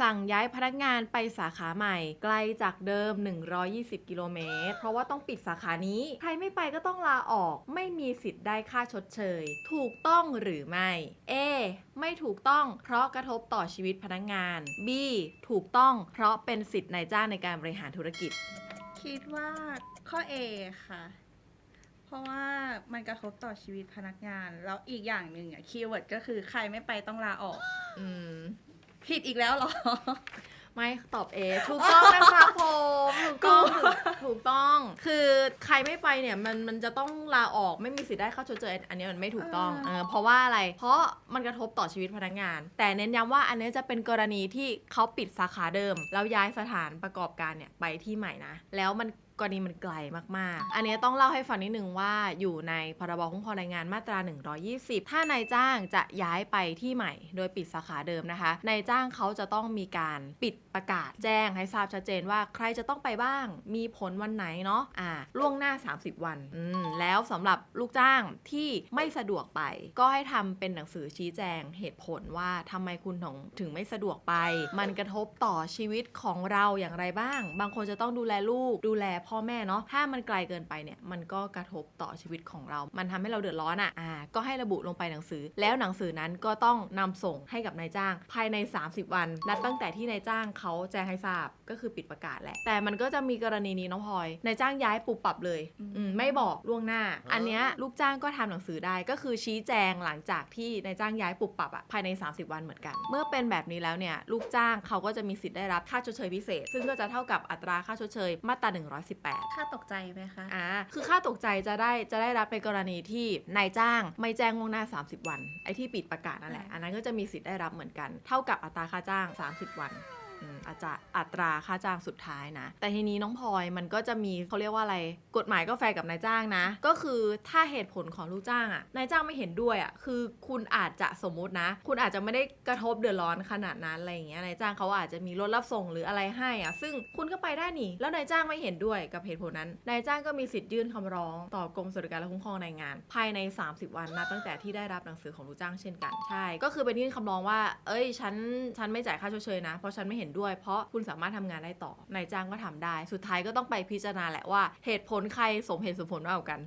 สั่งย้ายพนักงานไปสาขาใหม่ ไกลจากเดิม 120 กิโลเมตร เพราะว่าต้องปิดสาขานี้ ใครไม่ไปก็ต้องลาออก ไม่มีสิทธิ์ได้ค่าชดเชย ถูกต้องหรือไม่ A ไม่ถูกต้องเพราะกระทบต่อชีวิตพนักงาน B ถูกต้องเพราะเป็นสิทธิ์นายจ้างในการบริหารธุรกิจ คิดว่าข้อ A ค่ะ เพราะว่ามันกระทบต่อชีวิตพนักงาน แล้วอีกอย่างหนึ่งอะคีย์เวิร์ดก็คือใครไม่ไปต้องลาออก อืม ผิดอีกแล้วเหรอ ไม่ตอบเอถูกต้องนะครับผมถูกต้องถูกถูกต้อง คือใครไม่ไปเนี่ยมันมันจะต้องลาออกไม่มีสิทธิ์ได้ค่าชดเชยอันนี้มันไม่ถูกต้องอ่าเออเพราะว่าอะไร เพราะมันกระทบต่อชีวิตพนักงาน แต่เน้นย้ำว่าอันนี้จะเป็นกรณีที่เขาปิดสาขาเดิม แล้วย้ายสถานประกอบการเนี่ยไปที่ใหม่นะ แล้วมัน กรณีมันไกลมากๆ อันนี้ต้องเล่าให้ฟังนิดนึงว่าอยู่ในพรบคุ้มครองแรงงานมาตรา 120 ถ้านายจ้างจะย้ายไปที่ใหม่ โดยปิดสาขาเดิมนะคะ นายจ้างเขาจะต้องมีการปิดประกาศแจ้งให้ทราบชัดเจนว่าใครจะต้องไปบ้าง มีผลวันไหนเนาะ อ่า ล่วงหน้า 30 วัน อืม แล้วสำหรับลูกจ้างที่ไม่สะดวกไป ก็ให้ทำเป็นหนังสือชี้แจงเหตุผลว่าทำไมคุณถึงถึงไม่สะดวกไป มันกระทบต่อชีวิตของเราอย่างไรบ้าง บางคนจะต้องดูแลลูก ดูแลพ่อแม่เนาะถ้ามันไกลเกินไปเนี่ยมันก็กระทบต่อชีวิตของเรา มันทำให้เราเดือดร้อนอะ่ะอ่าก็ให้ระบุลงไปหนังสือ แล้วหนังสือนั้นก็ต้องนำส่งให้กับนายจ้าง ภายใน 30 วันนับตั้งแต่ที่นายจ้างเขาแจ้งให้ทราบก็คือปิดประกาศแหละแต่มันก็จะมีกรณีนี้น้องพลอยนายจ้างย้ายปุบปรับเลยอืมอืมไม่บอกล่วงหน้า อันเนี้ยลูกจ้างก็ทำหนังสือได้ก็คือชี้แจงหลังจากที่นายจ้างย้ายปุบปรับอะภายใน 30 วันเหมือนกัน เมื่อเป็นแบบนี้แล้วเนี่ยลูกจ้างเขาก็จะมีสิทธิ์ได้รับค่าชดเชยพิเศษ ซึ่งก็จะเท่ากับอัตราค่าชดเชยมาตรา118ค่าตกใจไหมคะ อ่า คือค่าตกใจจะได้จะได้รับในกรณีที่นายจ้างไม่แจ้งล่วงหน้า 30 วัน ไอ้ที่ปิดประกาศนั่นแหละ อันนั้นก็จะมีสิทธิ์ได้รับเหมือนกัน เท่ากับอัตราค่าจ้าง 30 วัน อาจจะอัตราค่าจ้างสุดท้ายนะ แต่ทีนี้น้องพลอยมันก็จะมีเขาเรียกว่าอะไร กฎหมายก็แฟร์กับนายจ้างนะ ก็คือถ้าเหตุผลของลูกจ้างอะนายจ้างไม่เห็นด้วยอะคือคุณอาจจะสมมุตินะ คุณอาจจะไม่ได้กระทบเดือดร้อนขนาดนั้นอะไรอย่างเงี้ยนายจ้างเขาอาจจะมีรถรับส่งหรืออะไรให้อะซึ่งคุณก็ไปได้นี่แล้วนายจ้างไม่เห็นด้วยกับเหตุผลนั้นนายจ้างก็มีสิทธิ์ยื่นคำร้องต่อกรมสวัสดิการและคุ้มครองแรงงาน ภายใน 30 วันนับตั้งแต่ที่ได้รับหนังสือของลูกจ้างเช่นกันใช่ก็คือเป็นยื่นคำร้องว่า เอ้ยฉันฉันไม่จ่ายค่าชดเชยนะ เพราะฉันไม่เห็นด้วย เพราะคุณสามารถทำงานได้ต่อนายจ้างก็ทำได้ สุดท้ายก็ต้องไปพิจารณาแหละว่าเหตุผลใครสมเหตุสมผลมากกว่ากัน